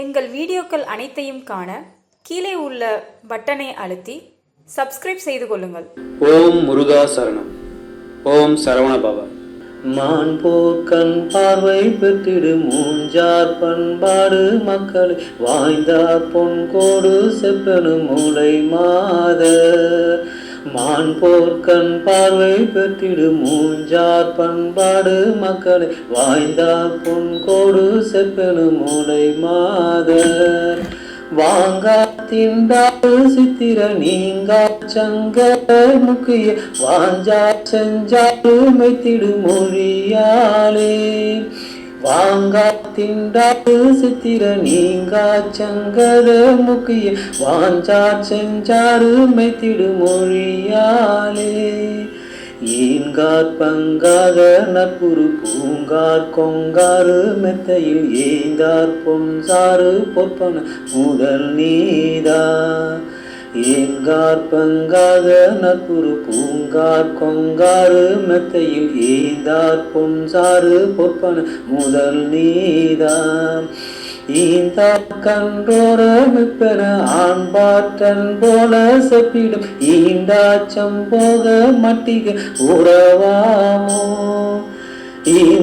எங்கள் வீடியோக்கள் அனைத்தையும் காண கீழே உள்ள பட்டனை அழுத்தி சப்ஸ்கிரைப் செய்து கொள்ளுங்கள். ஓம் முருகா சரணம். ஓம் சரவண பவ. மான் போக்கண் பார்வை பெற்றிடு மூஞ்சார் பண்பாடு மக்கள். வாய்ந்தார் பொன்கோடு செப்பனு மூளை மாத. மான் போர்க்கண் பார்வை பெற்றிடு மூஞ்சார் பண்பாடு மக்களை வாய்ந்தார் பொன்கோடு செப்பனு மூளை மாத. வாங்கா திண்டாடு சித்திர நீங்கா சங்க முக்கிய வாஞ்சா செஞ்சாடு மைத்திடு மொழியாலே. வாங்கா திண்டாடு சித்திர நீங்கா சங்கத முக்கிய. வாஞ்சா செஞ்சாறு மைத்திடு மொழியாலே. ஈன்கார் பங்காக நட்புரு பூங்கார் கொங்காறு மெத்தையில் ஏந்தார் பொன்சாறு பொற்பன முதல் நீதா. ஏங்கார் பங்காத நட்புரு பூங்கார் கொங்காறு மெத்தையில் ஏந்தார் பொன்சாறு பொற்பன முதல் நீதாம். ஈந்தா கன்றோர மிப்பென ஆண்பாற்றன் போல செப்பிடும் ஈந்தாச்சம் போக மட்டிக உறவாமோ.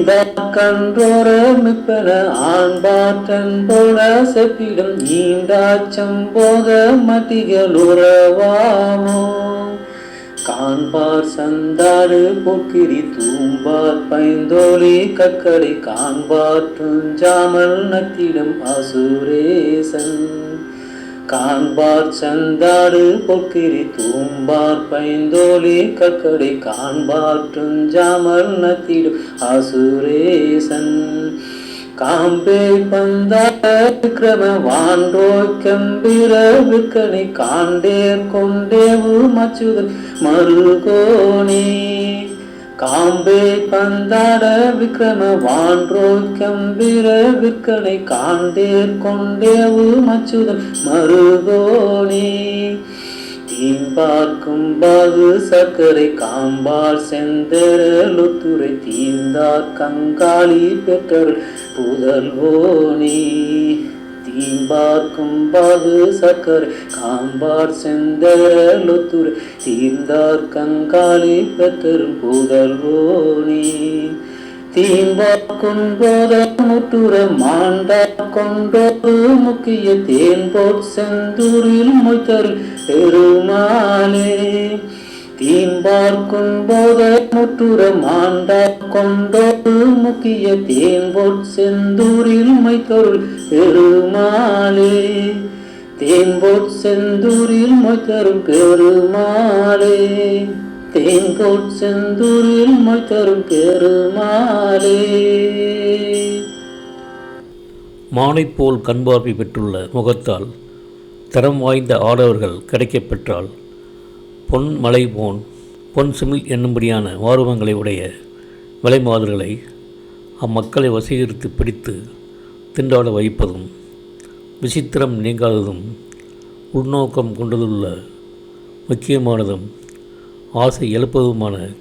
கன்றோர மிப்பன ஆண்பாற்றன் போல செப்பிடும் ஈண்டாச்சம் போக மட்டிகள் காண்பார் சந்தாடு பொக்கிரி தூம்பார் பைந்தோழி கக்கடி காண்பாற்றும் ஜாமல் நத்திடம் அசுரேசன். காண்பார் சந்தாடு பொக்கிரி தூம்பார் பைந்தோழி கக்கடி காண்பாற்றும் துஞ்சாமல் நத்திடும் அசுரேசன் காம்பே பந்தார விக்ரம வான்றோய் கம்பீர விற்கனை காண்டேர் கொண்டேவு மச்சுதன் மருகோணி காம்பே பந்தாட விக்ரம வான்றோய் கம்பீர விற்கனை காண்டேர் கொண்டேவு மச்சுதன் மருகோணி தீம்பார்க்கும் பாகு சர்க்கரை காம்பார் செந்தரலுத்துறை தீர்ந்தார் கங்காளி பெற்றருள் புதல்வோனி. செம்பார் கும்பாது சக்கர் காம்பார் செந்தரலுத்துறை தீந்தார் கங்காளி பெற்றருள் புதல்வோனி தீம்பார் கொண்டோத முற்றுர மாண்டா கொண்டோது முக்கிய தேன்போட் செந்தூரில் மொய்த்தருள் பெருமானே. தீம்பார்க்கும் போத முற்றுர மாண்டா கொண்டோடு முக்கிய தேன்போட் செந்தூரில் மைத்தருள் பெருமாளே. தேன்போட் செந்தூரில் மைத்தரும் பெருமாளே. தேங்கோட் செந்தூரில் மைத்தரும் பெருமாளே. மானைப் போல் கண்பார்வை பெற்றுள்ள முகத்தால் தரம் வாய்ந்த ஆடவர்கள் கிடைக்கப் பெற்றால் பொன் மலை பொன் சிமிழ் என்னும்படியான மாறுவங்களை உடைய விலைமாதர்களை அம்மக்களை வசீகரித்து பிடித்து திண்டாட வைப்பதும் விசித்திரம் நீங்காததும் உள்நோக்கம் கொண்டதுள்ள முக்கியமானதும் ஆசை எழுப்பதுமான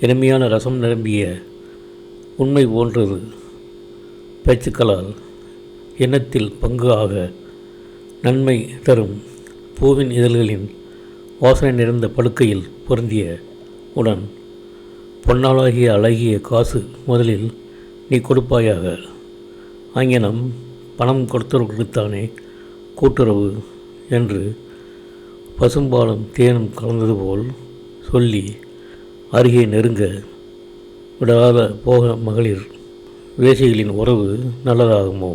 இனிமையான ரசம் நிரம்பிய உண்மை போன்றது. பேச்சுக்களால் எண்ணத்தில் பங்கு ஆக நன்மை தரும் பூவின் இதழ்களின் வாசனை நிறைந்த படுக்கையில் பொருந்திய உடன் பொன்னாளாகிய அழகிய காசு முதலில் நீ கொடுப்பாயாக. ஆங்கினம் பணம் கொடுத்தவர்களுக்குத்தானே கூட்டுறவு என்று பசும்பாலும் தேனும் கலந்தது போல் சொல்லி அருகே நெருங்க விடாத போக மகளிர் வேசிகளின் உறவு நல்லதாகுமோ?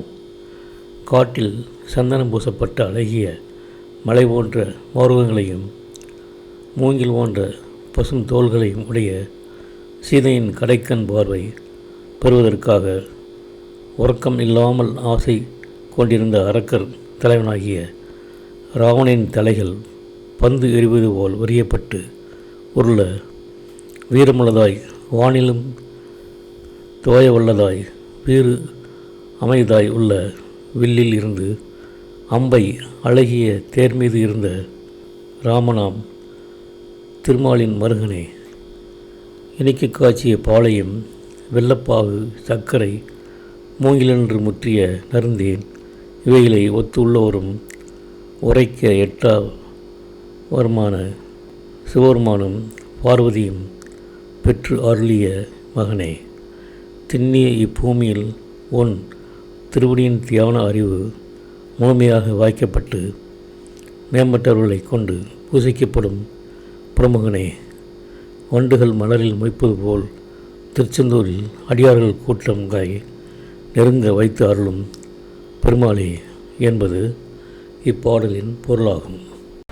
காட்டில் சந்தனம் பூசப்பட்ட அழகிய மலை போன்ற மார்வங்களையும் மூங்கில் போன்ற பசும் தோள்களை உடைய சீதையின் கடைக்கண் பார்வை பெறுவதற்காக உறக்கம் இல்லாமல் ஆசை கொண்டிருந்த அரக்கர் தலைவனாகிய ராவணின் தலைகள் பந்து எறிவது போல் வரியப்பட்டு உருள வீரமுள்ளதாய் வானிலும் தோயவல்லதாய் வீறு அமைதாய் உள்ள வில்லில் இருந்து அம்பை அழகிய தேர் மீது இருந்த ராமனாம் திருமாலின் மருகனே இணைக்கு காய்ச்சிய பாளையம் வெள்ளப்பாகு சர்க்கரை மூங்கிலென்று முற்றிய நருந்தேன் இவைகளை ஒத்து உள்ளவரும் உரைக்க எட்டா வருமான சிவபெருமானும் பார்வதியும் பெற்று அருளிய மகனே திண்ணிய இப்பூமியில் உன் திருவடியின் தியான அறிவு முழுமையாக வாய்க்கப்பட்டு மேம்பட்டவர்களை கொண்டு பூசிக்கப்படும் பிரமுகனே வண்டுகள் மலரில் மொய்ப்பது போல் திருச்செந்தூரில் அடியார்கள் கூட்டம் காய் நெருங்க வைத்து அருளும் பெருமாளே என்பது இப்பாடலின் பொருளாகும்.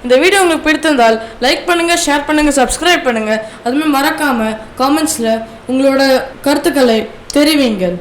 இந்த வீடியோ உங்களுக்கு பிடித்திருந்தால் லைக் பண்ணுங்கள் ஷேர் பண்ணுங்கள் சப்ஸ்கிரைப் பண்ணுங்கள் அதுமாதிரி மறக்காமல் காமெண்ட்ஸில் உங்களோட கருத்துக்களை தெரிவிங்கள்.